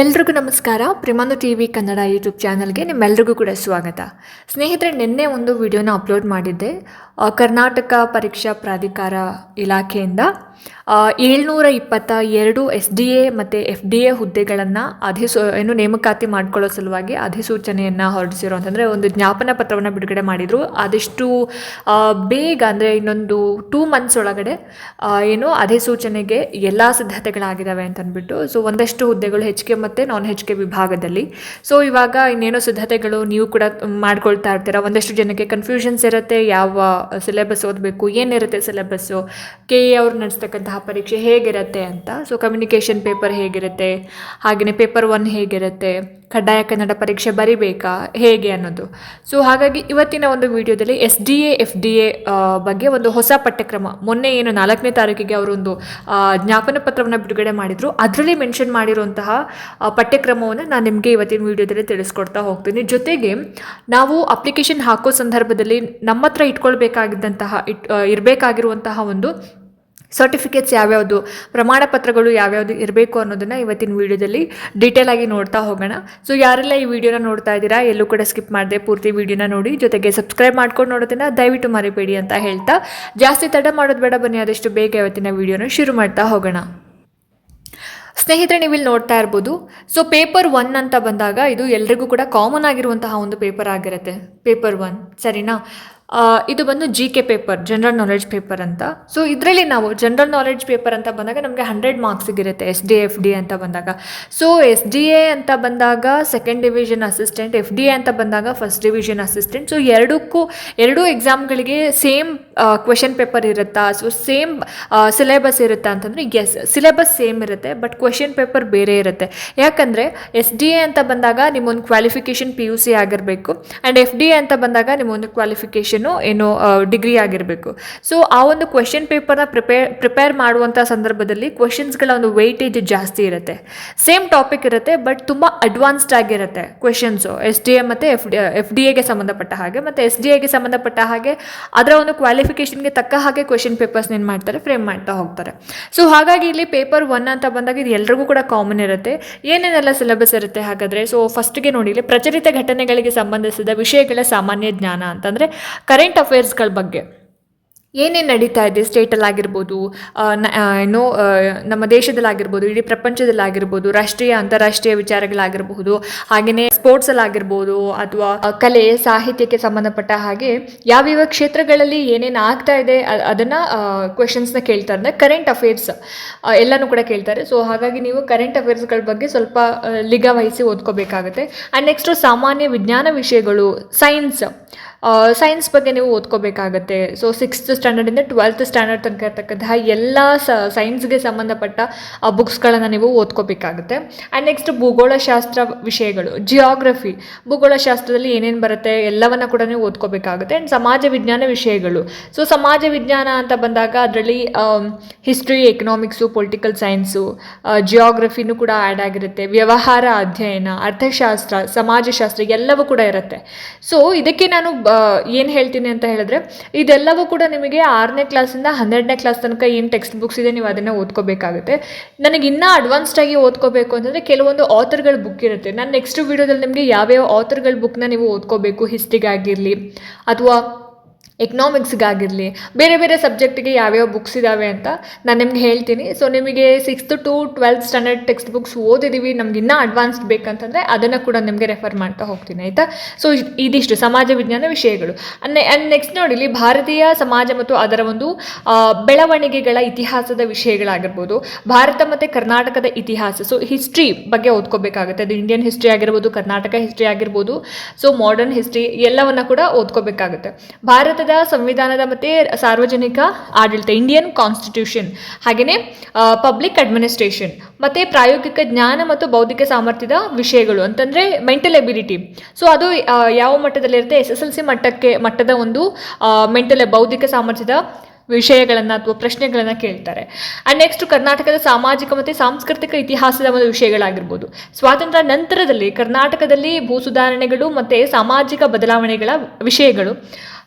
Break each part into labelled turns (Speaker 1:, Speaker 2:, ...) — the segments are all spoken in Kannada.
Speaker 1: ಎಲ್ರಿಗೂ ನಮಸ್ಕಾರ. ಪ್ರಿಮಾನು ಟಿ ವಿ ಕನ್ನಡ ಯೂಟ್ಯೂಬ್ ಚಾನಲ್ಗೆ ನಿಮ್ಮೆಲ್ರಿಗೂ ಕೂಡ ಸ್ವಾಗತ. ಸ್ನೇಹಿತರೆ, ನಿನ್ನೆ ಒಂದು ವಿಡಿಯೋನ ಅಪ್ಲೋಡ್ ಮಾಡಿದ್ದೆ. ಕರ್ನಾಟಕ ಪರೀಕ್ಷಾ ಪ್ರಾಧಿಕಾರ ಇಲಾಖೆಯಿಂದ ಏಳ್ನೂರ ಇಪ್ಪತ್ತ ಎರಡು ಎಸ್ ಡಿ ಎ ಮತ್ತು ಎಫ್ ಡಿ ಎ ಹುದ್ದೆಗಳನ್ನು ಅಧಿಸೂ, ಏನು ನೇಮಕಾತಿ ಮಾಡ್ಕೊಳ್ಳೋ ಸಲುವಾಗಿ ಅಧಿಸೂಚನೆಯನ್ನು ಹೊರಡಿಸಿರೋ. ಅಂತಂದರೆ ಒಂದು ಜ್ಞಾಪನ ಪತ್ರವನ್ನು ಬಿಡುಗಡೆ ಮಾಡಿದರು. ಆದಷ್ಟು ಬೇಗ ಅಂದರೆ ಇನ್ನೊಂದು ಟೂ ಮಂತ್ಸ್ ಒಳಗಡೆ ಏನು ಅಧಿಸೂಚನೆಗೆ ಎಲ್ಲ ಸಿದ್ಧತೆಗಳಾಗಿದ್ದಾವೆ ಅಂತಂದ್ಬಿಟ್ಟು, ಸೊ ಒಂದಷ್ಟು ಹುದ್ದೆಗಳು ಹೆಚ್ ಕೆ ಮತ್ತು ನಾನ್ ಹೆಚ್ ಕೆ ವಿಭಾಗದಲ್ಲಿ. ಸೊ ಇವಾಗ ಇನ್ನೇನೋ ಸಿದ್ಧತೆಗಳು ನೀವು ಕೂಡ ಮಾಡ್ಕೊಳ್ತಾ ಇರ್ತೀರಾ? ಒಂದಷ್ಟು ಜನಕ್ಕೆ ಕನ್ಫ್ಯೂಷನ್ಸ್ ಇರುತ್ತೆ, ಯಾವ ಸಿಲೆಬಸ್ ಓದಬೇಕು, ಏನಿರುತ್ತೆ ಸಿಲೆಬಸ್ಸು ಕೆ ಎ ಅವ್ರು ನಡೆಸ್ತಕ್ಕಂತಹ ಪರೀಕ್ಷೆ ಹೇಗಿರುತ್ತೆ ಅಂತ. ಸೊ ಕಮ್ಯುನಿಕೇಷನ್ ಪೇಪರ್ ಹೇಗಿರುತ್ತೆ? ಹಾಗೆಯೇ ಪೇಪರ್ ಒನ್ ಹೇಗಿರುತ್ತೆ? ಕಡ್ಡಾಯ ಕನ್ನಡ ಪರೀಕ್ಷೆ ಬರಿಬೇಕಾ? ಹೇಗೆ ಅನ್ನೋದು. ಸೊ ಹಾಗಾಗಿ ಇವತ್ತಿನ ಒಂದು ವಿಡಿಯೋದಲ್ಲಿ S D A, F D A ಬಗ್ಗೆ ಒಂದು ಹೊಸ ಪಠ್ಯಕ್ರಮ. ಮೊನ್ನೆ ಏನು ನಾಲ್ಕನೇ ತಾರೀಕಿಗೆ ಅವರೊಂದು ಜ್ಞಾಪನ ಪತ್ರವನ್ನು ಬಿಡುಗಡೆ ಮಾಡಿದರು. ಅದರಲ್ಲಿ ಮೆನ್ಷನ್ ಮಾಡಿರುವಂತಹ ಪಠ್ಯಕ್ರಮವನ್ನು ನಾನು ನಿಮಗೆ ಇವತ್ತಿನ ವಿಡಿಯೋದಲ್ಲಿ ತಿಳಿಸ್ಕೊಡ್ತಾ ಹೋಗ್ತೀನಿ. ಜೊತೆಗೆ, ನಾವು ಅಪ್ಲಿಕೇಶನ್ ಹಾಕೋ ಸಂದರ್ಭದಲ್ಲಿ ನಮ್ಮ ಹತ್ರ ಇಟ್ಕೊಳ್ಬೇಕಾಗಿದ್ದಂತಹ, ಇಟ್ ಇರಬೇಕಾಗಿರುವಂತಹ ಒಂದು ಸರ್ಟಿಫಿಕೇಟ್ಸ್ ಯಾವ್ಯಾವುದು, ಪ್ರಮಾಣ ಪತ್ರಗಳು ಯಾವ್ಯಾವುದು ಇರಬೇಕು ಅನ್ನೋದನ್ನು ಇವತ್ತಿನ ವಿಡಿಯೋದಲ್ಲಿ ಡೀಟೇಲ್ ಆಗಿ ನೋಡ್ತಾ ಹೋಗೋಣ. ಸೊ ಯಾರೆಲ್ಲ ಈ ವಿಡಿಯೋನ ನೋಡ್ತಾ ಇದ್ದೀರಾ, ಎಲ್ಲೂ ಕೂಡ ಸ್ಕಿಪ್ ಮಾಡಿದೆ ಪೂರ್ತಿ ವಿಡಿಯೋನ ನೋಡಿ, ಜೊತೆಗೆ ಸಬ್ಸ್ಕ್ರೈಬ್ ಮಾಡ್ಕೊಂಡು ನೋಡೋದನ್ನು ದಯವಿಟ್ಟು ಮರಿಬೇಡಿ ಅಂತ ಹೇಳ್ತಾ, ಜಾಸ್ತಿ ತಡ ಮಾಡೋದು ಬೇಡ ಬನ್ನಿ, ಆದಷ್ಟು ಬೇಗ ಇವತ್ತಿನ ವಿಡಿಯೋನ ಶುರು ಮಾಡ್ತಾ ಹೋಗೋಣ. ಸ್ನೇಹಿತರೆ ನೀವು ಇಲ್ಲಿ ನೋಡ್ತಾ ಇರ್ಬೋದು ಸೊ ಪೇಪರ್ ಒನ್ ಅಂತ ಬಂದಾಗ ಇದು ಎಲ್ರಿಗೂ ಕೂಡ ಕಾಮನ್ ಆಗಿರುವಂತಹ ಒಂದು ಪೇಪರ್ ಆಗಿರುತ್ತೆ. ಪೇಪರ್ ಒನ್ ಸರಿನಾ? ಇದು ಬಂದು G K paper general knowledge paper ಅಂತ. ಸೊ ಇದರಲ್ಲಿ ನಾವು ಜನರಲ್ ನಾಲೆಡ್ಜ್ ಪೇಪರ್ ಅಂತ ಬಂದಾಗ ನಮಗೆ ಹಂಡ್ರೆಡ್ ಮಾರ್ಕ್ಸಿಗಿರುತ್ತೆ ಎಸ್ ಡಿ ಎಫ್ ಡಿ ಅಂತ ಬಂದಾಗ. ಸೊ ಎಸ್ ಡಿ ಎ ಅಂತ ಬಂದಾಗ second division assistant F D A ಅಂತ ಬಂದಾಗ ಫಸ್ಟ್ ಡಿವಿಷನ್ ಅಸಿಸ್ಟೆಂಟ್ ಸೊ ಎರಡಕ್ಕೂ, ಎರಡೂ ಎಕ್ಸಾಮ್ಗಳಿಗೆ ಸೇಮ್ ಕ್ವೆಶನ್ ಪೇಪರ್ ಇರುತ್ತಾ? ಸೊ ಸೇಮ್ ಸಿಲೆಬಸ್ ಇರುತ್ತಾ ಅಂತಂದರೆ ಎಸ್ ಸಿಲೆಬಸ್ ಸೇಮ್ ಇರುತ್ತೆ ಬಟ್ ಕ್ವೆಶನ್ ಪೇಪರ್ ಬೇರೆ ಇರುತ್ತೆ. ಯಾಕಂದರೆ ಎಸ್ ಡಿ ಎ ಅಂತ ಬಂದಾಗ ನಿಮ್ಮೊಂದು ಕ್ವಾಲಿಫಿಕೇಷನ್ ಪಿ ಯು ಸಿ ಆಗಿರಬೇಕು ಆ್ಯಂಡ್ ಎಫ್ ಡಿ ಎ ಅಂತ ಬಂದಾಗ ನಿಮ್ಮೊಂದು ಕ್ವಾಲಿಫಿಕೇಷನು ಏನು ಡಿಗ್ರಿ ಆಗಿರಬೇಕು. ಸೊ ಆ ಒಂದು ಕ್ವೆಶನ್ ಪೇಪರ್ನ ಪ್ರಿಪೇರ್ ಪ್ರಿಪೇರ್ ಮಾಡುವಂಥ ಸಂದರ್ಭದಲ್ಲಿ ಕ್ವೆಶನ್ಸ್ಗಳ ಒಂದು ವೆಯ್ಟೇಜ್ ಜಾಸ್ತಿ ಇರುತ್ತೆ. ಸೇಮ್ ಟಾಪಿಕ್ ಇರುತ್ತೆ ಬಟ್ ತುಂಬ ಅಡ್ವಾನ್ಸ್ಡ್ ಆಗಿರುತ್ತೆ ಕ್ವೆಶನ್ಸು ಎಸ್ ಡಿ ಎ ಮತ್ತು ಎಫ್ ಡಿ ಎಫ್ ಡಿ ಎಗೆ ಸಂಬಂಧಪಟ್ಟ ಹಾಗೆ, ಮತ್ತು ಎಸ್ ಡಿ ಎಗೆ ಸಂಬಂಧಪಟ್ಟ ಹಾಗೆ ಅದರ ಒಂದು ಕ್ವಾಲಿಫಿಕೇಷನ್ಗೆ ತಕ್ಕ ಹಾಗೆ ಕ್ವೆಶನ್ ಪೇಪರ್ಸ್ನ ಏನು ಮಾಡ್ತಾರೆ ಫ್ರೇಮ್ ಮಾಡ್ತಾ ಹೋಗ್ತಾರೆ. ಸೊ ಹಾಗಾಗಿ ಇಲ್ಲಿ ಪೇಪರ್ ಒನ್ ಅಂತ ಬಂದಾಗ ಇದು ಎಲ್ರಿಗೂ ಕೂಡ ಕಾಮನ್ ಇರುತ್ತೆ. ಏನೇನೆಲ್ಲ ಸಿಲೆಬಸ್ ಇರುತ್ತೆ ಹಾಗಾದರೆ? ಸೊ ಫಸ್ಟ್ಗೆ ನೋಡಿ, ಇಲ್ಲಿ ಪ್ರಚಲಿತ ಘಟನೆಗಳಿಗೆ ಸಂಬಂಧಿಸಿದ ವಿಷಯಗಳ ಸಾಮಾನ್ಯ ಜ್ಞಾನ ಅಂತಂದರೆ ಕರೆಂಟ್ ಅಫೇರ್ಸ್ಗಳ ಬಗ್ಗೆ. ಏನೇನು ನಡೀತಾ ಇದೆ ಸ್ಟೇಟಲ್ಲಾಗಿರ್ಬೋದು ಏನು ನಮ್ಮ ದೇಶದಲ್ಲಾಗಿರ್ಬೋದು, ಇಡೀ ಪ್ರಪಂಚದಲ್ಲಾಗಿರ್ಬೋದು, ರಾಷ್ಟ್ರೀಯ, ಅಂತಾರಾಷ್ಟ್ರೀಯ ವಿಚಾರಗಳಾಗಿರಬಹುದು ಹಾಗೆಯೇ ಸ್ಪೋರ್ಟ್ಸಲ್ಲಾಗಿರ್ಬೋದು ಅಥವಾ ಕಲೆ, ಸಾಹಿತ್ಯಕ್ಕೆ ಸಂಬಂಧಪಟ್ಟ ಹಾಗೆ ಯಾವ್ಯಾವ ಕ್ಷೇತ್ರಗಳಲ್ಲಿ ಏನೇನು ಆಗ್ತಾ ಇದೆ ಅದನ್ನು ಕ್ವೆಶನ್ಸ್ನ ಕೇಳ್ತಾರೆ. ಅಂದರೆ ಕರೆಂಟ್ ಅಫೇರ್ಸ್ ಎಲ್ಲನೂ ಕೂಡ ಕೇಳ್ತಾರೆ. ಸೊ ಹಾಗಾಗಿ ನೀವು ಕರೆಂಟ್ ಅಫೇರ್ಸ್ಗಳ ಬಗ್ಗೆ ಸ್ವಲ್ಪ ಲಿಗ ವಹಿಸಿ ಓದ್ಕೋಬೇಕಾಗುತ್ತೆ. ಆ್ಯಂಡ್ ನೆಕ್ಸ್ಟು ಸಾಮಾನ್ಯ ವಿಜ್ಞಾನ ವಿಷಯಗಳು ಸೈನ್ಸ್ ಸೈನ್ಸ್ ಬಗ್ಗೆ ನೀವು ಓದ್ಕೋಬೇಕಾಗತ್ತೆ. ಸೊ ಸಿಕ್ಸ್ತ್ ಸ್ಟ್ಯಾಂಡರ್ಡಿಂದ ಟ್ವೆಲ್ತ್ ಸ್ಟ್ಯಾಂಡರ್ಡ್ ತನಕ ಇರ್ತಕ್ಕಂತಹ ಎಲ್ಲ ಸೈನ್ಸ್ಗೆ ಸಂಬಂಧಪಟ್ಟ ಬುಕ್ಸ್ಗಳನ್ನು ನೀವು ಓದ್ಕೋಬೇಕಾಗುತ್ತೆ. ಆ್ಯಂಡ್ ನೆಕ್ಸ್ಟ್ ಭೂಗೋಳಶಾಸ್ತ್ರ ವಿಷಯಗಳು ಜಿಯೋಗ್ರಫಿ ಭೂಗೋಳಶಾಸ್ತ್ರದಲ್ಲಿ ಏನೇನು ಬರುತ್ತೆ, ಎಲ್ಲವನ್ನ ಕೂಡ ನೀವು ಓದ್ಕೋಬೇಕಾಗುತ್ತೆ. ಆ್ಯಂಡ್ ಸಮಾಜ ವಿಜ್ಞಾನ ವಿಷಯಗಳು. ಸೊ ಸಮಾಜ ವಿಜ್ಞಾನ ಅಂತ ಬಂದಾಗ ಅದರಲ್ಲಿ ಹಿಸ್ಟ್ರಿ ಎಕನಾಮಿಕ್ಸು ಪೊಲಿಟಿಕಲ್ ಸೈನ್ಸು ಜಿಯಾಗ್ರಫಿನೂ ಕೂಡ ಆ್ಯಡ್ ಆಗಿರುತ್ತೆ. ವ್ಯವಹಾರ ಅಧ್ಯಯನ, ಅರ್ಥಶಾಸ್ತ್ರ, ಸಮಾಜಶಾಸ್ತ್ರ ಎಲ್ಲವೂ ಕೂಡ ಇರುತ್ತೆ. ಸೊ ಇದಕ್ಕೆ ನಾನು ಏನು ಹೇಳ್ತೀನಿ ಅಂತ ಹೇಳಿದ್ರೆ, ಇದೆಲ್ಲವೂ ಕೂಡ ನಿಮಗೆ ಆರನೇ ಕ್ಲಾಸಿಂದ ಹನ್ನೆರಡನೇ ಕ್ಲಾಸ್ ತನಕ ಏನು ಟೆಕ್ಸ್ಟ್ ಬುಕ್ಸ್ ಇದೆ ನೀವು ಅದನ್ನು ಓದ್ಕೋಬೇಕಾಗುತ್ತೆ. ನನಗೆ ಇನ್ನೂ ಅಡ್ವಾನ್ಸ್ಡ್ ಆಗಿ ಓದ್ಕೋಬೇಕು ಅಂತಂದರೆ ಕೆಲವೊಂದು ಆಥರ್ಗಳ ಬುಕ್ ಇರುತ್ತೆ. ನಾನು ನೆಕ್ಸ್ಟ್ ವೀಡಿಯೋದಲ್ಲಿ ನಿಮಗೆ ಯಾವ್ಯಾವ ಆಥರ್ಗಳ ಬುಕ್ನ ನೀವು ಓದ್ಕೋಬೇಕು ಹಿಸ್ಟ್ರಿಗಾಗಿರಲಿ ಅಥವಾ ಎಕನಾಮಿಕ್ಸ್ಗಾಗಿರಲಿ ಬೇರೆ ಬೇರೆ ಸಬ್ಜೆಕ್ಟಿಗೆ ಯಾವ್ಯಾವ ಬುಕ್ಸ್ ಇದ್ದಾವೆ ಅಂತ ನಾನು ನಿಮ್ಗೆ ಹೇಳ್ತೀನಿ. ಸೊ ನಿಮಗೆ sixth to twelfth standard text books ಓದಿದ್ದೀವಿ ನಮ್ಗೆ ಇನ್ನೂ ಅಡ್ವಾನ್ಸ್ಡ್ ಬೇಕಂತಂದರೆ ಅದನ್ನು ಕೂಡ ನಿಮಗೆ ರೆಫರ್ ಮಾಡ್ತಾ ಹೋಗ್ತೀನಿ, ಆಯಿತಾ? ಸೊ ಇದಿಷ್ಟು ಸಮಾಜ ವಿಜ್ಞಾನ ವಿಷಯಗಳು. ಆ್ಯಂಡ್ ನೆಕ್ಸ್ಟ್ ನೋಡಿ ಇಲ್ಲಿ ಭಾರತೀಯ ಸಮಾಜ ಮತ್ತು ಅದರ ಒಂದು ಬೆಳವಣಿಗೆಗಳ ಇತಿಹಾಸದ ವಿಷಯಗಳಾಗಿರ್ಬೋದು. ಭಾರತ ಮತ್ತು ಕರ್ನಾಟಕದ ಇತಿಹಾಸ. ಸೊ ಹಿಸ್ಟ್ರಿ ಬಗ್ಗೆ ಓದ್ಕೋಬೇಕಾಗುತ್ತೆ. ಅದು ಇಂಡಿಯನ್ ಹಿಸ್ಟ್ರಿ ಆಗಿರ್ಬೋದು, ಕರ್ನಾಟಕ ಹಿಸ್ಟ್ರಿ ಆಗಿರ್ಬೋದು. ಸೊ ಮಾಡರ್ನ್ ಹಿಸ್ಟ್ರಿ ಎಲ್ಲವನ್ನು ಕೂಡ ಓದ್ಕೋಬೇಕಾಗುತ್ತೆ. ಭಾರತದ ಸಂವಿಧಾನದ ಮತ್ತು ಸಾರ್ವಜನಿಕ ಆಡಳಿತ ಇಂಡಿಯನ್ ಕಾನ್ಸ್ಟಿಟ್ಯೂಷನ್ ಹಾಗೆಯೇ ಪಬ್ಲಿಕ್ ಅಡ್ಮಿನಿಸ್ಟ್ರೇಷನ್ ಮತ್ತು ಪ್ರಾಯೋಗಿಕ ಜ್ಞಾನ ಮತ್ತು ಬೌದ್ಧಿಕ ಸಾಮರ್ಥ್ಯದ ವಿಷಯಗಳು ಅಂತಂದರೆ ಮೆಂಟಲ್ ಎಬಿಲಿಟಿ ಸೊ ಅದು ಯಾವ ಮಟ್ಟದಲ್ಲಿರುತ್ತೆ? ಎಸ್ ಎಸ್ ಎಲ್ ಸಿ ಮಟ್ಟಕ್ಕೆ, ಮಟ್ಟದ ಒಂದು ಮೆಂಟಲ್ ಬೌದ್ಧಿಕ ಸಾಮರ್ಥ್ಯದ ವಿಷಯಗಳನ್ನು ಅಥವಾ ಪ್ರಶ್ನೆಗಳನ್ನು ಕೇಳ್ತಾರೆ. ಆ್ಯಂಡ್ ನೆಕ್ಸ್ಟ್ ಕರ್ನಾಟಕದ ಸಾಮಾಜಿಕ ಮತ್ತು ಸಾಂಸ್ಕೃತಿಕ ಇತಿಹಾಸದ ಒಂದು ವಿಷಯಗಳಾಗಿರ್ಬೋದು. ಸ್ವಾತಂತ್ರ್ಯ ನಂತರದಲ್ಲಿ ಕರ್ನಾಟಕದಲ್ಲಿ ಭೂ ಸುಧಾರಣೆಗಳು ಮತ್ತು ಸಾಮಾಜಿಕ ಬದಲಾವಣೆಗಳ ವಿಷಯಗಳು.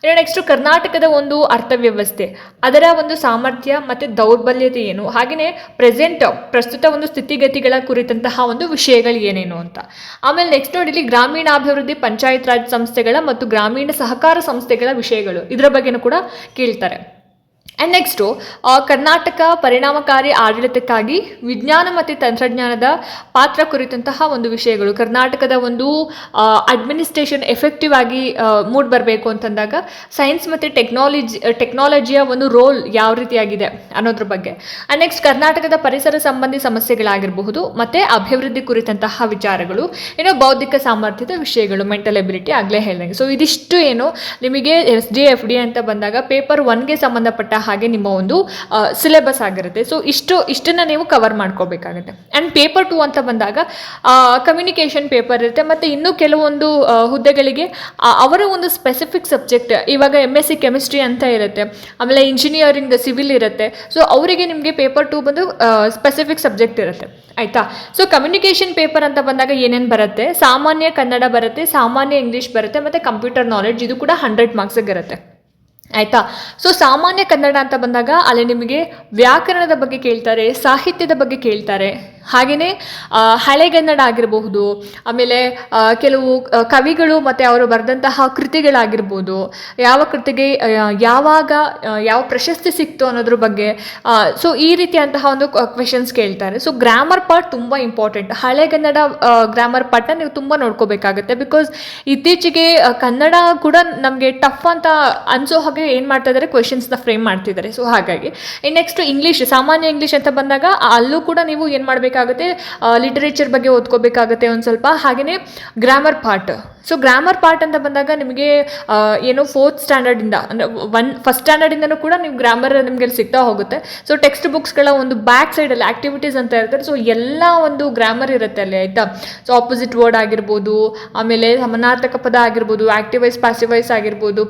Speaker 1: ನೆಕ್ಸ್ಟು ಕರ್ನಾಟಕದ ಒಂದು ಅರ್ಥವ್ಯವಸ್ಥೆ, ಅದರ ಒಂದು ಸಾಮರ್ಥ್ಯ ಮತ್ತು ದೌರ್ಬಲ್ಯತೆ ಏನು? ಹಾಗೆಯೇ ಪ್ರೆಸೆಂಟ್ ಪ್ರಸ್ತುತ ಒಂದು ಸ್ಥಿತಿಗತಿಗಳ ಕುರಿತಂತಹ ಒಂದು ವಿಷಯಗಳು ಏನೇನು ಅಂತ. ಆಮೇಲೆ ನೆಕ್ಸ್ಟ್ ನೋಡಿ ಇಲ್ಲಿ ಗ್ರಾಮೀಣಾಭಿವೃದ್ಧಿ ಪಂಚಾಯತ್ ರಾಜ್ ಸಂಸ್ಥೆಗಳ ಮತ್ತು ಗ್ರಾಮೀಣ ಸಹಕಾರ ಸಂಸ್ಥೆಗಳ ವಿಷಯಗಳು. ಇದರ ಬಗ್ಗೆನೂ ಕೂಡ ಕೇಳ್ತಾರೆ. ಆ್ಯಂಡ್ ನೆಕ್ಸ್ಟು ಕರ್ನಾಟಕ ಪರಿಣಾಮಕಾರಿ ಆಡಳಿತಕ್ಕಾಗಿ ವಿಜ್ಞಾನ ಮತ್ತು ತಂತ್ರಜ್ಞಾನದ ಪಾತ್ರ ಕುರಿತಂತಹ ಒಂದು ವಿಷಯಗಳು. ಕರ್ನಾಟಕದ ಒಂದು ಅಡ್ಮಿನಿಸ್ಟ್ರೇಷನ್ ಎಫೆಕ್ಟಿವ್ ಆಗಿ ಮೂಡ್ ಬರಬೇಕು ಅಂತಂದಾಗ ಸೈನ್ಸ್ ಮತ್ತು ಟೆಕ್ನಾಲಜಿ ಟೆಕ್ನಾಲಜಿಯ ಒಂದು ರೋಲ್ ಯಾವ ರೀತಿಯಾಗಿದೆ ಅನ್ನೋದ್ರ ಬಗ್ಗೆ. ಆ್ಯಂಡ್ ನೆಕ್ಸ್ಟ್ ಕರ್ನಾಟಕದ ಪರಿಸರ ಸಂಬಂಧಿ ಸಮಸ್ಯೆಗಳಾಗಿರಬಹುದು, ಮತ್ತು ಅಭಿವೃದ್ಧಿ ಕುರಿತಂತಹ ವಿಚಾರಗಳು, ಏನೋ ಬೌದ್ಧಿಕ ಸಾಮರ್ಥ್ಯದ ವಿಷಯಗಳು ಮೆಂಟಲ್ ಎಬಿಲಿಟಿ ಆಗಲೇ ಹೇಳಿದಂಗೆ. ಸೊ ಇದಿಷ್ಟು ಏನು ನಿಮಗೆ ಎಸ್ ಡಿ ಎಫ್ ಡಿ ಅಂತ ಬಂದಾಗ ಪೇಪರ್ ಒನ್ಗೆ ಸಂಬಂಧಪಟ್ಟ ಹಾಗೆ ನಿಮ್ಮ ಒಂದು ಸಿಲೆಬಸ್ ಆಗಿರುತ್ತೆ. ಸೊ ಇಷ್ಟು, ಇಷ್ಟನ್ನು ನೀವು ಕವರ್ ಮಾಡ್ಕೋಬೇಕಾಗುತ್ತೆ. ಆ್ಯಂಡ್ ಪೇಪರ್ ಟು ಅಂತ ಬಂದಾಗ ಕಮ್ಯುನಿಕೇಷನ್ ಪೇಪರ್ ಇರುತ್ತೆ. ಮತ್ತು ಇನ್ನೂ ಕೆಲವೊಂದು ಹುದ್ದೆಗಳಿಗೆ ಅವರ ಒಂದು ಸ್ಪೆಸಿಫಿಕ್ ಸಬ್ಜೆಕ್ಟ್ ಇವಾಗ ಎಂ ಎಸ್ ಸಿ ಕೆಮಿಸ್ಟ್ರಿ ಅಂತ ಇರುತ್ತೆ. ಆಮೇಲೆ ಇಂಜಿನಿಯರಿಂಗ್ ಸಿವಿಲ್ ಇರುತ್ತೆ. ಸೊ ಅವರಿಗೆ ನಿಮಗೆ ಪೇಪರ್ ಟು ಬಂದು ಸ್ಪೆಸಿಫಿಕ್ ಸಬ್ಜೆಕ್ಟ್ ಇರುತ್ತೆ. ಆಯಿತಾ? ಸೊ ಕಮ್ಯುನಿಕೇಷನ್ ಪೇಪರ್ ಅಂತ ಬಂದಾಗ ಏನೇನು ಬರುತ್ತೆ? ಸಾಮಾನ್ಯ ಕನ್ನಡ ಬರುತ್ತೆ, ಸಾಮಾನ್ಯ ಇಂಗ್ಲೀಷ್ ಬರುತ್ತೆ, ಮತ್ತು ಕಂಪ್ಯೂಟರ್ ನಾಲೆಡ್ಜ್ ಇದು ಕೂಡ ಹಂಡ್ರೆಡ್ ಮಾರ್ಕ್ಸಿಗೆ ಇರುತ್ತೆ. ಆಯಿತಾ? ಸೊ ಸಾಮಾನ್ಯ ಕನ್ನಡ ಅಂತ ಬಂದಾಗ ಅಲ್ಲಿ ನಿಮಗೆ ವ್ಯಾಕರಣದ ಬಗ್ಗೆ ಕೇಳ್ತಾರೆ ಸಾಹಿತ್ಯದ ಬಗ್ಗೆ ಕೇಳ್ತಾರೆ. ಹಾಗೆಯೇ ಹಳೆಗನ್ನಡ ಆಗಿರಬಹುದು, ಆಮೇಲೆ ಕೆಲವು ಕವಿಗಳು ಮತ್ತು ಅವರು ಬರೆದಂತಹ ಕೃತಿಗಳಾಗಿರ್ಬೋದು, ಯಾವ ಕೃತಿಗೆ ಯಾವಾಗ ಯಾವ ಪ್ರಶಸ್ತಿ ಸಿಕ್ತು ಅನ್ನೋದ್ರ ಬಗ್ಗೆ ಸೊ ಈ ರೀತಿಯಂತಹ ಒಂದು ಕ್ವೆಶನ್ಸ್ ಕೇಳ್ತಾರೆ. ಸೊ ಗ್ರಾಮರ್ ಪಾರ್ಟ್ ತುಂಬ ಇಂಪಾರ್ಟೆಂಟ್ ಹಳೆಗನ್ನಡ ಗ್ರಾಮರ್ ಪಾರ್ಟನ್ನ ನೀವು ತುಂಬ ನೋಡ್ಕೋಬೇಕಾಗುತ್ತೆ ಬಿಕಾಸ್ ಇತ್ತೀಚೆಗೆ ಕನ್ನಡ ಕೂಡ ನಮಗೆ ಟಫ್ ಅಂತ ಅನ್ಸೋ ಹಾಗೆ ಏನು ಮಾಡ್ತಾ ಇದ್ದಾರೆ ಕ್ವೆಶನ್ಸ್ನ ಫ್ರೇಮ್ ಮಾಡ್ತಿದ್ದಾರೆ. ಸೊ ಹಾಗಾಗಿ ನೆಕ್ಸ್ಟ್ ಇಂಗ್ಲೀಷ್ ಸಾಮಾನ್ಯ ಇಂಗ್ಲೀಷ್ ಅಂತ ಬಂದಾಗ, ಅಲ್ಲೂ ಕೂಡ ನೀವು ಏನು ಮಾಡಬೇಕಾಗುತ್ತೆ ಲಿಟರೇಚರ್ ಬಗ್ಗೆ ಓದ್ಕೋಬೇಕಾಗುತ್ತೆ ಒಂದು ಸ್ವಲ್ಪ. ಹಾಗೆಯೇ grammar part so grammar part ಅಂತ ಬಂದಾಗ ನಿಮಗೆ ಏನೋ ಏನು ಫೋರ್ತ್ ಸ್ಟ್ಯಾಂಡರ್ಡಿಂದ ಅಂದರೆ ಒನ್ ಫಸ್ಟ್ ಸ್ಟ್ಯಾಂಡರ್ಡಿಂದನೂ ಕೂಡ ನೀವು ಗ್ರಾಮರ್ ನಿಮಗೆ ಸಿಗ್ತಾ ಹೋಗುತ್ತೆ. ಸೊ ಟೆಕ್ಸ್ಟ್ ಬುಕ್ಸ್ಗಳ ಒಂದು ಬ್ಯಾಕ್ ಸೈಡಲ್ಲಿ ಆ್ಯಕ್ಟಿವಿಟೀಸ್ ಅಂತ ಇರ್ತಾರೆ ಸೊ ಎಲ್ಲ ಒಂದು ಗ್ರಾಮರ್ ಇರುತ್ತೆ ಅಲ್ಲಿ, ಆಯಿತಾ? ಸೊ ಆಪೋಸಿಟ್ ವರ್ಡ್ ಆಗಿರ್ಬೋದು, ಆಮೇಲೆ ಸಮಾನಾರ್ಥಕ ಪದ ಆಗಿರ್ಬೋದು ಆ್ಯಕ್ಟಿವೈಸ್ ಪ್ಯಾಸಿವೈಸ್ ಆಗಿರ್ಬೋದು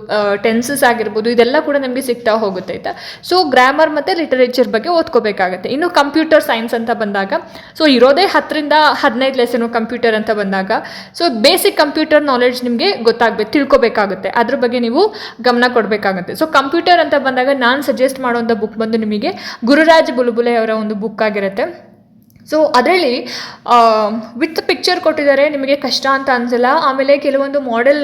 Speaker 1: ಟೆನ್ಸಸ್ ಆಗಿರ್ಬೋದು, ಇದೆಲ್ಲ ಕೂಡ ನಿಮಗೆ ಸಿಗ್ತಾ ಹೋಗುತ್ತೆ, ಆಯಿತಾ? ಸೊ ಗ್ರಾಮರ್ ಮತ್ತು ಲಿಟರೇಚರ್ ಬಗ್ಗೆ ಓದ್ಕೋಬೇಕಾಗುತ್ತೆ. ಇನ್ನು ಕಂಪ್ಯೂಟರ್ ಸೈನ್ಸ್ ಅಂತ ಬಂದಾಗ ಸೊ ಇರೋದೇ ಹತ್ತರಿಂದ ಹದಿನೈದು ಲೆಸನು ಕಂಪ್ಯೂಟರ್ ಅಂತ ಬಂದಾಗ. ಸೊ ಬೇಸಿಕ್ ಕಂಪ್ಯೂಟರ್ ನಾಲೆಡ್ಜ್ ನಿಮಗೆ ಗೊತ್ತಾಗಬೇಕು, ತಿಳ್ಕೊಬೇಕಾಗುತ್ತೆ. ಅದ್ರ ಬಗ್ಗೆ ನೀವು ಗಮನ ಕೊಡಬೇಕಾಗುತ್ತೆ. ಸೊ ಕಂಪ್ಯೂಟರ್ ಅಂತ ಬಂದಾಗ ನಾನು ಸಜೆಸ್ಟ್ ಮಾಡುವಂಥ ಬುಕ್ ಬಂದು ನಿಮಗೆ ಗುರುರಾಜ್ ಬುಲುಬುಲೆ ಅವರ ಒಂದು ಬುಕ್ ಆಗಿರುತ್ತೆ. ಸೊ ಅದರಲ್ಲಿ ವಿತ್ ಪಿಕ್ಚರ್ ಕೊಟ್ಟಿದ್ದಾರೆ, ನಿಮಗೆ ಕಷ್ಟ ಅಂತ ಅನ್ಸಲ್ಲ. ಆಮೇಲೆ ಕೆಲವೊಂದು model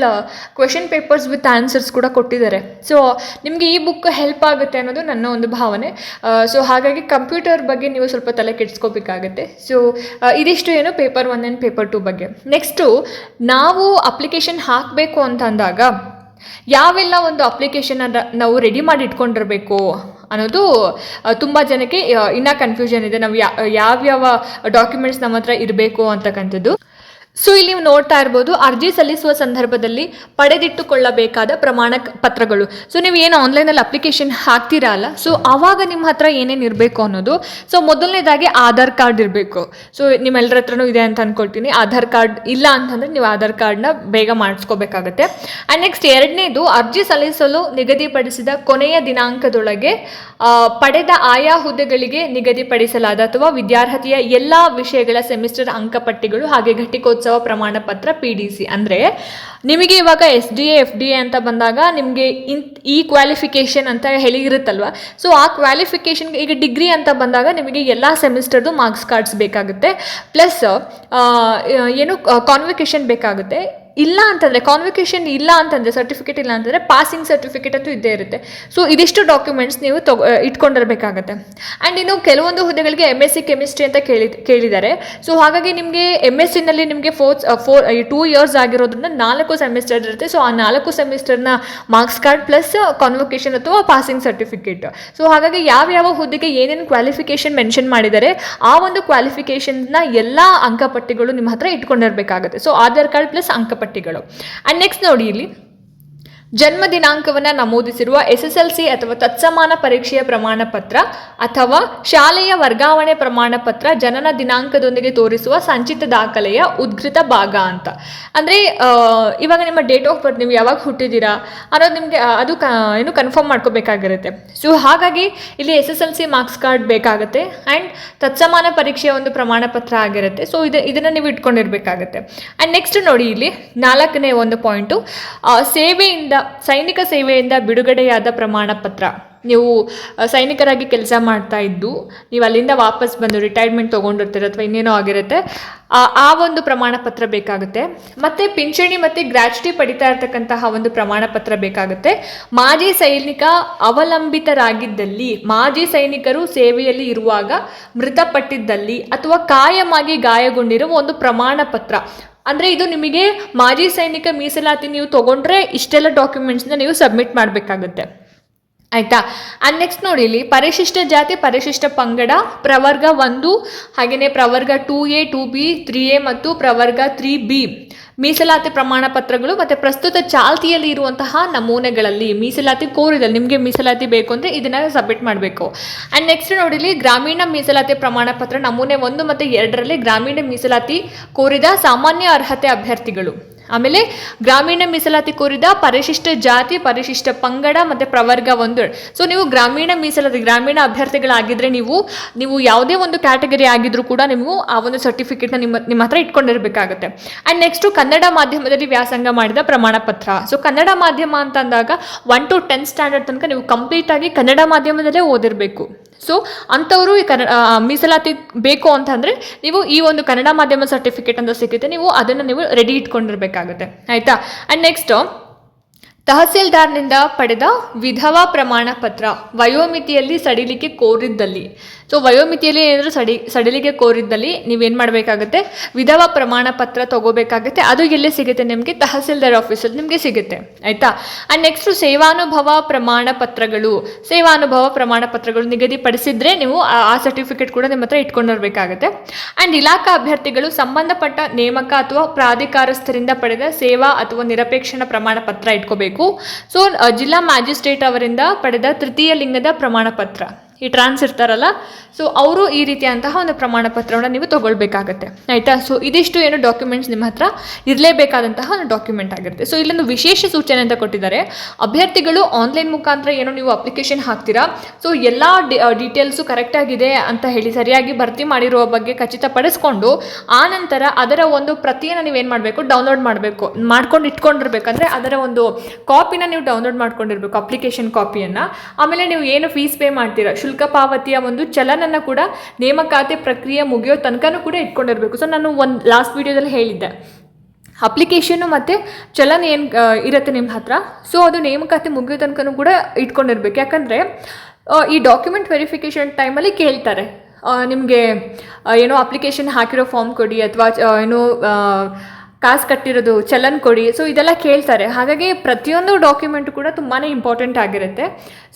Speaker 1: question papers with answers ಕೂಡ ಕೊಟ್ಟಿದ್ದಾರೆ. ಸೊ ನಿಮಗೆ ಈ ಬುಕ್ ಹೆಲ್ಪ್ ಆಗುತ್ತೆ ಅನ್ನೋದು ನನ್ನ ಒಂದು ಭಾವನೆ. ಸೊ ಹಾಗಾಗಿ ಕಂಪ್ಯೂಟರ್ ಬಗ್ಗೆ ನೀವು ಸ್ವಲ್ಪ ತಲೆ ಕೆಡಿಸ್ಕೋಬೇಕಾಗತ್ತೆ. ಸೊ ಇದಿಷ್ಟು ಏನು paper one and paper two ಬಗ್ಗೆ. ನೆಕ್ಸ್ಟು ನಾವು ಅಪ್ಲಿಕೇಶನ್ ಹಾಕಬೇಕು ಅಂತ ಅಂದಾಗ, ಯಾವೆಲ್ಲ ಒಂದು ಅಪ್ಲಿಕೇಶನ್ ನಾವು ರೆಡಿ ಮಾಡಿ ಇಟ್ಕೊಂಡಿರಬೇಕು ಅನ್ನೋದು ತುಂಬ ಜನಕ್ಕೆ ಇನ್ನೂ ಕನ್ಫ್ಯೂಷನ್ ಇದೆ. ನಾವು ಯಾವ್ಯಾವ ಡಾಕ್ಯುಮೆಂಟ್ಸ್ ನಮ್ಮ ಹತ್ರ ಇರಬೇಕು ಅಂತಕ್ಕಂಥದ್ದು ಸೊ ಇಲ್ಲಿ ನೀವು ನೋಡ್ತಾ ಇರ್ಬೋದು, ಅರ್ಜಿ ಸಲ್ಲಿಸುವ ಸಂದರ್ಭದಲ್ಲಿ ಪಡೆದಿಟ್ಟುಕೊಳ್ಳಬೇಕಾದ ಪ್ರಮಾಣ ಪತ್ರಗಳು. ಸೊ ನೀವು ಏನು ಆನ್ಲೈನಲ್ಲಿ ಅಪ್ಲಿಕೇಶನ್ ಹಾಕ್ತೀರಾ ಅಲ್ಲ? ಸೊ ಆವಾಗ ನಿಮ್ಮ ಹತ್ರ ಏನೇನು ಇರಬೇಕು ಅನ್ನೋದು. ಸೊ ಮೊದಲನೇದಾಗಿ ಆಧಾರ್ ಕಾರ್ಡ್ ಇರಬೇಕು. ಸೊ ನಿಮ್ಮೆಲ್ಲರ ಹತ್ರನೂ ಇದೆ ಅಂತ ಅಂದ್ಕೊಳ್ತೀನಿ ಆಧಾರ್ ಕಾರ್ಡ್ ಇಲ್ಲ ಅಂತಂದರೆ ನೀವು ಆಧಾರ್ ಕಾರ್ಡ್ನ ಬೇಗ ಮಾಡಿಸ್ಕೋಬೇಕಾಗತ್ತೆ. ಆ್ಯಂಡ್ ನೆಕ್ಸ್ಟ್ ಎರಡನೇದು, ಅರ್ಜಿ ಸಲ್ಲಿಸಲು ನಿಗದಿಪಡಿಸಿದ ಕೊನೆಯ ದಿನಾಂಕದೊಳಗೆ ಪಡೆದ ಆಯಾ ಹುದ್ದೆಗಳಿಗೆ ನಿಗದಿಪಡಿಸಲಾದ ಅಥವಾ ವಿದ್ಯಾರ್ಹತೆಯ ಎಲ್ಲ ವಿಷಯಗಳ ಸೆಮಿಸ್ಟರ್ ಅಂಕಪಟ್ಟಿಗಳು ಹಾಗೆ ಘಟಿಕೋತ್ಸವ ಪ್ರಮಾಣ ಪತ್ರ ಪಿ ಡಿ ಸಿ ಅಂದರೆ ನಿಮಗೆ ಇವಾಗ S D A F D A ಅಂತ ಬಂದಾಗ ನಿಮಗೆ ಇನ್ ಈ ಕ್ವಾಲಿಫಿಕೇಷನ್ ಅಂತ ಹೇಳಿರುತ್ತಲ್ವ ಸೊ ಆ ಕ್ವಾಲಿಫಿಕೇಷನ್ ಈಗ ಡಿಗ್ರಿ ಅಂತ ಬಂದಾಗ ನಿಮಗೆ ಎಲ್ಲ ಸೆಮಿಸ್ಟರ್ದು ಮಾರ್ಕ್ಸ್ ಕಾರ್ಡ್ಸ್ ಬೇಕಾಗುತ್ತೆ. ಪ್ಲಸ್ ಏನು ಕಾನ್ವಿಕೇಷನ್ ಬೇಕಾಗುತ್ತೆ. ಇಲ್ಲ ಅಂತಂದರೆ ಕಾನ್ವಿಕೇಷನ್ ಇಲ್ಲ ಅಂತಂದರೆ ಸರ್ಟಿಫಿಕೇಟ್ ಇಲ್ಲ ಅಂತಂದರೆ ಪಾಸಿಂಗ್ ಸರ್ಟಿಫಿಕೇಟ್ ಅಂತೂ ಇದ್ದೇ ಇರುತ್ತೆ. ಸೊ ಇದಿಷ್ಟು ಡಾಕ್ಯುಮೆಂಟ್ಸ್ ನೀವು ತಗೊ ಇಟ್ಕೊಂಡಿರಬೇಕಾಗತ್ತೆ. ಆ್ಯಂಡ್ ಇನ್ನು ಕೆಲವೊಂದು ಹುದ್ದೆಗಳಿಗೆ ಎಂ ಎಸ್ ಸಿ ಕೆಮಿಸ್ಟ್ರಿ ಅಂತ ಕೇಳಿ, ಕೇಳಿದ್ದಾರೆ. ಸೊ ಹಾಗಾಗಿ ನಿಮಗೆ ಎಂ ಎಸ್ ಸಿನಲ್ಲಿ ನಿಮಗೆ ಫೋರ್ತ್ ಫೋರ್ ಟೂ ಇಯರ್ಸ್ ಆಗಿರೋದ್ರಿಂದ ನಾಲ್ಕು ಸೆಮಿಸ್ಟರ್ ಇರುತ್ತೆ. ಸೊ ಆ ನಾಲ್ಕು ಸೆಮಿಸ್ಟರ್ನ ಮಾರ್ಕ್ಸ್ ಕಾರ್ಡ್ ಪ್ಲಸ್ ಕಾನ್ವೊಕೇಶನ್ ಅಥವಾ ಪಾಸಿಂಗ್ ಸರ್ಟಿಫಿಕೇಟ್ ಸೊ ಹಾಗಾಗಿ ಯಾವ್ಯಾವ ಹುದ್ದೆಗೆ ಏನೇನು ಕ್ವಾಲಿಫಿಕೇಷನ್ ಮೆನ್ಷನ್ ಮಾಡಿದ್ದಾರೆ, ಆ ಒಂದು ಕ್ವಾಲಿಫಿಕೇಷನ್ನ ಎಲ್ಲ ಅಂಕಪಟ್ಟಿಗಳು ನಿಮ್ಮ ಹತ್ರ ಇಟ್ಕೊಂಡಿರಬೇಕಾಗುತ್ತೆ. ಸೊ ಆಧಾರ್ ಕಾರ್ಡ್ ಪ್ಲಸ್ ಅಂಕಪಟ್ಟಿಗಳು ಆ್ಯಂಡ್ ನೆಕ್ಸ್ಟ್ ನೋಡಿ ಇಲ್ಲಿ. ಜನ್ಮ ದಿನಾಂಕವನ್ನು ನಮೂದಿಸಿರುವ ಎಸ್ ಎಸ್ ಎಲ್ ಸಿ ಅಥವಾ ತತ್ಸಮಾನ ಪರೀಕ್ಷೆಯ ಪ್ರಮಾಣ ಪತ್ರ ಅಥವಾ ಶಾಲೆಯ ವರ್ಗಾವಣೆ ಪ್ರಮಾಣ ಪತ್ರ ಜನನ ದಿನಾಂಕದೊಂದಿಗೆ ತೋರಿಸುವ ಸಂಚಿತ ದಾಖಲೆಯ ಉದ್ಘೃತ ಭಾಗ ಅಂತ. ಅಂದರೆ ಇವಾಗ ನಿಮ್ಮ ಡೇಟ್ ಆಫ್ ಬರ್ತ್ ನೀವು ಯಾವಾಗ ಹುಟ್ಟಿದ್ದೀರಾ ಅನ್ನೋದು ನಿಮಗೆ ಅದು ಕ, ಏನು ಕನ್ಫರ್ಮ್ ಮಾಡ್ಕೋಬೇಕಾಗಿರುತ್ತೆ. ಸೊ ಹಾಗಾಗಿ ಇಲ್ಲಿ S S L C marks card ಬೇಕಾಗುತ್ತೆ ಆ್ಯಂಡ್ ತತ್ಸಮಾನ ಪರೀಕ್ಷೆಯ ಒಂದು ಪ್ರಮಾಣ ಪತ್ರ ಆಗಿರುತ್ತೆ. ಸೊ ಇದು, ಇದನ್ನು ನೀವು ಇಟ್ಕೊಂಡಿರಬೇಕಾಗುತ್ತೆ. ಆ್ಯಂಡ್ ನೆಕ್ಸ್ಟ್ ನೋಡಿ ಇಲ್ಲಿ ನಾಲ್ಕನೇ ಒಂದು ಪಾಯಿಂಟು ಸೇವೆಯಿಂದ ಸೈನಿಕ ಸೇವೆಯಿಂದ ಬಿಡುಗಡೆಯಾದ ಪ್ರಮಾಣ ಪತ್ರ ನೀವು ಸೈನಿಕರಾಗಿ ಕೆಲಸ ಮಾಡ್ತಾ ಇದ್ದು, ನೀವು ಅಲ್ಲಿಂದ ವಾಪಸ್ ಬಂದು ರಿಟೈರ್ಮೆಂಟ್ ತೊಗೊಂಡಿರ್ತೀರ ಅಥವಾ ಇನ್ನೇನೋ ಆಗಿರುತ್ತೆ, ಆ ಆ ಒಂದು ಪ್ರಮಾಣ ಪತ್ರ ಬೇಕಾಗುತ್ತೆ. ಮತ್ತು ಪಿಂಚಣಿ ಮತ್ತು ಗ್ರಾಚ್ಯುಟಿ ಪಡಿತಾ ಇರತಕ್ಕಂತಹ ಒಂದು ಪ್ರಮಾಣ ಪತ್ರ ಬೇಕಾಗುತ್ತೆ. ಮಾಜಿ ಸೈನಿಕ ಅವಲಂಬಿತರಾಗಿದ್ದಲ್ಲಿ, ಮಾಜಿ ಸೈನಿಕರು ಸೇವೆಯಲ್ಲಿ ಇರುವಾಗ ಮೃತಪಟ್ಟಿದ್ದಲ್ಲಿ ಅಥವಾ ಕಾಯಮಾಗಿ ಗಾಯಗೊಂಡಿರುವ ಒಂದು ಪ್ರಮಾಣ ಪತ್ರ ಅಂದರೆ ಇದು ನಿಮಗೆ ಮಾಜಿ ಸೈನಿಕ ಮೀಸಲಾತಿ ನೀವು ತೊಗೊಂಡ್ರೆ ಇಷ್ಟೆಲ್ಲ ಡಾಕ್ಯುಮೆಂಟ್ಸ್ನ ನೀವು ಸಬ್ಮಿಟ್ ಮಾಡಬೇಕಾಗುತ್ತೆ. ಆಯಿತಾ? ಆ್ಯಂಡ್ ನೆಕ್ಸ್ಟ್ ನೋಡಿ ಇಲ್ಲಿ, ಪರಿಶಿಷ್ಟ ಜಾತಿ, ಪರಿಶಿಷ್ಟ ಪಂಗಡ, ಪ್ರವರ್ಗ ಒಂದು ಹಾಗೆಯೇ ಪ್ರವರ್ಗ two A two B three A ಮತ್ತು ಪ್ರವರ್ಗ ತ್ರೀ ಬಿ ಮೀಸಲಾತಿ ಪ್ರಮಾಣ ಪತ್ರಗಳು ಮತ್ತು ಪ್ರಸ್ತುತ ಚಾಲ್ತಿಯಲ್ಲಿ ಇರುವಂತಹ ನಮೂನೆಗಳಲ್ಲಿ, ಮೀಸಲಾತಿ ಕೋರಿದಲ್ಲಿ ನಿಮಗೆ ಮೀಸಲಾತಿ ಬೇಕು ಅಂದರೆ ಇದನ್ನ ಸಬ್ಮಿಟ್ ಮಾಡಬೇಕು. ಆ್ಯಂಡ್ ನೆಕ್ಸ್ಟ್ ನೋಡಿಲಿ ಗ್ರಾಮೀಣ ಮೀಸಲಾತಿ ಪ್ರಮಾಣ ಪತ್ರ ನಮೂನೆ ಒಂದು ಮತ್ತು ಎರಡರಲ್ಲಿ ಗ್ರಾಮೀಣ ಮೀಸಲಾತಿ ಕೋರಿದ ಸಾಮಾನ್ಯ ಅರ್ಹತೆ ಅಭ್ಯರ್ಥಿಗಳು. ಆಮೇಲೆ ಗ್ರಾಮೀಣ ಮೀಸಲಾತಿ ಕೋರಿದ ಪರಿಶಿಷ್ಟ ಜಾತಿ, ಪರಿಶಿಷ್ಟ ಪಂಗಡ ಮತ್ತು ಪ್ರವರ್ಗ ಒಂದು. ಸೊ ನೀವು ಗ್ರಾಮೀಣ ಮೀಸಲಾತಿ, ಗ್ರಾಮೀಣ ಅಭ್ಯರ್ಥಿಗಳಾಗಿದ್ದರೆ ನೀವು ನೀವು ಯಾವುದೇ ಒಂದು ಕ್ಯಾಟಗರಿ ಆಗಿದ್ರೂ ಕೂಡ ನೀವು ಆ ಒಂದು ಸರ್ಟಿಫಿಕೇಟ್ನ ನಿಮ್ಮ ನಿಮ್ಮ ಹತ್ರ ಇಟ್ಕೊಂಡಿರಬೇಕಾಗುತ್ತೆ. ಆ್ಯಂಡ್ ನೆಕ್ಸ್ಟು ಕನ್ನಡ ಮಾಧ್ಯಮದಲ್ಲಿ ವ್ಯಾಸಂಗ ಮಾಡಿದ ಪ್ರಮಾಣ ಪತ್ರ. ಸೊ ಕನ್ನಡ ಮಾಧ್ಯಮ ಅಂತ ಅಂದಾಗ ಒನ್ ಟು ಟೆನ್ ಸ್ಟ್ಯಾಂಡರ್ಡ್ ತನಕ ನೀವು ಕಂಪ್ಲೀಟಾಗಿ ಕನ್ನಡ ಮಾಧ್ಯಮದಲ್ಲೇ ಓದಿರಬೇಕು. ಸೊ ಅಂಥವರು ಈ ಕನ್ನಡ ಮೀಸಲಾತಿ ಬೇಕು ಅಂತಂದರೆ ನೀವು ಈ ಒಂದು ಕನ್ನಡ ಮಾಧ್ಯಮ ಸರ್ಟಿಫಿಕೇಟ್ ಅಂತ ಸಿಗುತ್ತೆ, ನೀವು ಅದನ್ನು ನೀವು ರೆಡಿ ಇಟ್ಕೊಂಡಿರಬೇಕಾಗುತ್ತೆ. ಆಯಿತಾ? ಆ್ಯಂಡ್ ನೆಕ್ಸ್ಟು ತಹಸೀಲ್ದಾರ್ನಿಂದ ಪಡೆದ ವಿಧವಾ ಪ್ರಮಾಣ ಪತ್ರ ವಯೋಮಿತಿಯಲ್ಲಿ ಸಡಿಲಿಕೆ ಕೋರಿದ್ದಲ್ಲಿ. ಸೊ ವಯೋಮಿತಿಯಲ್ಲಿ ಏನಾದರೂ ಸಡಿ, ಸಡಿಲಿಗೆ ಕೋರಿದ್ದಲ್ಲಿ ನೀವೇನು ಮಾಡಬೇಕಾಗುತ್ತೆ? ವಿಧವಾ ಪ್ರಮಾಣ ಪತ್ರ ತಗೋಬೇಕಾಗುತ್ತೆ. ಅದು ಎಲ್ಲಿ ಸಿಗುತ್ತೆ ನಿಮಗೆ? ತಹಸೀಲ್ದಾರ್ ಆಫೀಸಲ್ಲಿ ನಿಮಗೆ ಸಿಗುತ್ತೆ. ಆಯಿತಾ? ಆ್ಯಂಡ್ ನೆಕ್ಸ್ಟು ಸೇವಾನುಭವ ಪ್ರಮಾಣ ಪತ್ರಗಳು. ಸೇವಾನುಭವ ಪ್ರಮಾಣ ಪತ್ರಗಳು ನಿಗದಿಪಡಿಸಿದ್ರೆ ನೀವು ಆ- ಸರ್ಟಿಫಿಕೇಟ್ ಕೂಡ ನಿಮ್ಮ ಹತ್ರ ಇಟ್ಕೊಂಡಿರಬೇಕಾಗುತ್ತೆ ಆ್ಯಂಡ್ ಇಲಾಖಾ ಅಭ್ಯರ್ಥಿಗಳು ಸಂಬಂಧಪಟ್ಟ ನೇಮಕ ಅಥವಾ ಪ್ರಾಧಿಕಾರಸ್ಥರಿಂದ ಪಡೆದ ಸೇವಾ ಅಥವಾ ನಿರಪೇಕ್ಷಣ ಪ್ರಮಾಣ ಪತ್ರ ಇಟ್ಕೋಬೇಕು. ಸೊ ಜಿಲ್ಲಾ ಮ್ಯಾಜಿಸ್ಟ್ರೇಟ್ ಅವರಿಂದ ಪಡೆದ ತೃತೀಯ ಲಿಂಗದ ಪ್ರಮಾಣ ಪತ್ರ. ಈ ಟ್ರಾನ್ಸ್ ಇರ್ತಾರಲ್ಲ ಸೊ ಅವರು ಈ ರೀತಿಯಾದಂತಹ ಒಂದು ಪ್ರಮಾಣ ಪತ್ರವನ್ನು ನೀವು ತೊಗೊಳ್ಬೇಕಾಗತ್ತೆ, ಆಯಿತಾ? ಸೊ ಇದಿಷ್ಟು ಏನು ಡಾಕ್ಯುಮೆಂಟ್ಸ್ ನಿಮ್ಮ ಹತ್ರ ಇರಲೇಬೇಕಾದಂತಹ ಒಂದು ಡಾಕ್ಯುಮೆಂಟ್ ಆಗಿರುತ್ತೆ. ಸೊ ಇಲ್ಲೊಂದು ವಿಶೇಷ ಸೂಚನೆ ಅಂತ ಕೊಟ್ಟಿದ್ದಾರೆ. ಅಭ್ಯರ್ಥಿಗಳು ಆನ್ಲೈನ್ ಮುಖಾಂತರ ಏನೋ ನೀವು ಅಪ್ಲಿಕೇಶನ್ ಹಾಕ್ತೀರಾ? ಸೊ ಎಲ್ಲ ಡೀಟೇಲ್ಸು ಕರೆಕ್ಟಾಗಿದೆ ಅಂತ ಹೇಳಿ ಸರಿಯಾಗಿ ಭರ್ತಿ ಮಾಡಿರುವ ಬಗ್ಗೆ ಖಚಿತಪಡಿಸ್ಕೊಂಡು, ಆ ನಂತರ ಅದರ ಒಂದು ಪ್ರತಿಯನ್ನು ನೀವೇನು ಮಾಡಬೇಕು? ಡೌನ್ಲೋಡ್ ಮಾಡಬೇಕು. ಮಾಡ್ಕೊಂಡು ಇಟ್ಕೊಂಡಿರ್ಬೇಕಂದ್ರೆ ಅದರ ಒಂದು ಕಾಪಿನ ನೀವು ಡೌನ್ಲೋಡ್ ಮಾಡ್ಕೊಂಡಿರ್ಬೇಕು ಅಪ್ಲಿಕೇಶನ್ ಕಾಪಿಯನ್ನು ಆಮೇಲೆ ನೀವು ಏನು ಫೀಸ್ ಪೇ ಮಾಡ್ತೀರಾ? ಶುಲ್ಕ ಪಾವತಿಯ ಒಂದು ಚಲನನ್ನು ಕೂಡ ನೇಮಕಾತಿ ಪ್ರಕ್ರಿಯೆ ಮುಗಿಯೋ ತನಕನೂ ಕೂಡ ಇಟ್ಕೊಂಡಿರ್ಬೇಕು. ಸೊ ನಾನು ಒಂದು ಲಾಸ್ಟ್ ವಿಡಿಯೋದಲ್ಲಿ ಹೇಳಿದ್ದೆ. ಅಪ್ಲಿಕೇಶನ್ನು ಮತ್ತು ಚಲನ್ ಏನು ಇರುತ್ತೆ ನಿಮ್ಮ ಹತ್ರ? ಸೊ ಅದು ನೇಮಕಾತಿ ಮುಗಿಯೋ ತನಕನೂ ಕೂಡ ಇಟ್ಕೊಂಡಿರ್ಬೇಕು. ಯಾಕಂದರೆ ಈ ಡಾಕ್ಯುಮೆಂಟ್ ವೆರಿಫಿಕೇಷನ್ ಟೈಮಲ್ಲಿ ಕೇಳ್ತಾರೆ. ನಿಮಗೆ ಏನೋ ಅಪ್ಲಿಕೇಶನ್ ಹಾಕಿರೋ ಫಾರ್ಮ್ ಕೊಡಿ, ಅಥವಾ ಏನೋ ಕಾಸು ಕಟ್ಟಿರೋದು, ಚಲನ್ ಕೊಡಿ. ಸೊ ಇದೆಲ್ಲ ಕೇಳ್ತಾರೆ. ಹಾಗಾಗಿ ಪ್ರತಿಯೊಂದು ಡಾಕ್ಯುಮೆಂಟ್ ಕೂಡ ತುಂಬಾ ಇಂಪಾರ್ಟೆಂಟ್ ಆಗಿರುತ್ತೆ.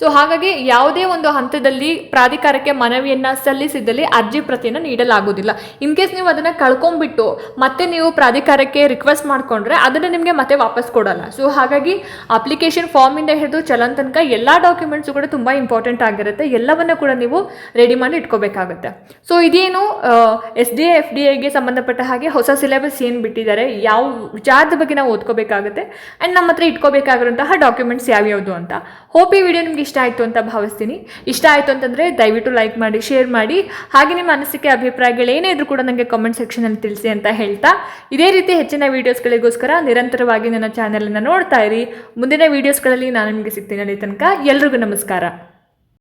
Speaker 1: ಸೊ ಹಾಗಾಗಿ ಯಾವುದೇ ಒಂದು ಹಂತದಲ್ಲಿ ಪ್ರಾಧಿಕಾರಕ್ಕೆ ಮನವಿಯನ್ನು ಸಲ್ಲಿಸಿದಲ್ಲಿ ಅರ್ಜಿ ಪ್ರತಿಯನ್ನು ನೀಡಲಾಗುವುದಿಲ್ಲ. ಇನ್ ಕೇಸ್ ನೀವು ಅದನ್ನು ಕಳ್ಕೊಂಡ್ಬಿಟ್ಟು ಮತ್ತೆ ನೀವು ಪ್ರಾಧಿಕಾರಕ್ಕೆ ರಿಕ್ವೆಸ್ಟ್ ಮಾಡಿಕೊಂಡ್ರೆ ಅದನ್ನು ನಿಮಗೆ ಮತ್ತೆ ವಾಪಸ್ ಕೊಡಲ್ಲ. ಸೊ ಹಾಗಾಗಿ ಅಪ್ಲಿಕೇಶನ್ ಫಾರ್ಮಿಂದ ಹಿಡಿದು ಚಲನ್ ತನಕ ಎಲ್ಲ ಡಾಕ್ಯುಮೆಂಟ್ಸು ಕೂಡ ತುಂಬ ಇಂಪಾರ್ಟೆಂಟ್ ಆಗಿರುತ್ತೆ. ಎಲ್ಲವನ್ನು ಕೂಡ ನೀವು ರೆಡಿ ಮಾಡಿ ಇಟ್ಕೋಬೇಕಾಗುತ್ತೆ. ಸೊ ಇದೇನು ಎಸ್ ಡಿ ಎಫ್ ಡಿ ಎಗೆ ಸಂಬಂಧಪಟ್ಟ ಹಾಗೆ ಹೊಸ ಸಿಲೆಬಸ್ ಏನು ಬಿಟ್ಟಿದ್ದಾರೆ? ಯಾವ ವಿಚಾರದ ಬಗ್ಗೆ ನಾವು ಓದ್ಕೋಬೇಕಾಗುತ್ತೆ. ಆ್ಯಂಡ್ ನಮ್ಮ ಹತ್ರ ಇಟ್ಕೋಬೇಕಾಗಿರುವಂತಹ ಡಾಕ್ಯುಮೆಂಟ್ಸ್ ಯಾವ್ಯಾವುದು ಅಂತ. ಹೋಪ್ ಈ ವಿಡಿಯೋ ನಿಮ್ಗೆ ಇಷ್ಟ ಆಯಿತು ಅಂತ ಭಾವಿಸ್ತೀನಿ. ಇಷ್ಟ ಆಯಿತು ಅಂತಂದರೆ ದಯವಿಟ್ಟು ಲೈಕ್ ಮಾಡಿ ಶೇರ್ ಮಾಡಿ. ಹಾಗೆ ನಿಮ್ಮ ಅನಿಸಿಕೆ, ಅಭಿಪ್ರಾಯಗಳು ಏನೇ ಇದ್ರೂ ಕೂಡ ನನಗೆ ಕಾಮೆಂಟ್ ಸೆಕ್ಷನಲ್ಲಿ ತಿಳಿಸಿ ಅಂತ ಹೇಳ್ತಾ. ಇದೇ ರೀತಿ ಹೆಚ್ಚಿನ ವೀಡಿಯೋಸ್ಗಳಿಗೋಸ್ಕರ ನಿರಂತರವಾಗಿ ನನ್ನ ಚಾನಲನ್ನು ನೋಡ್ತಾ ಇರಿ. ಮುಂದಿನ ವೀಡಿಯೋಸ್ಗಳಲ್ಲಿ ನಾನು ನಿಮಗೆ ಸಿಗ್ತೀನಿ ಅಲ್ಲಿ ತನಕ. ಎಲ್ರಿಗೂ ನಮಸ್ಕಾರ.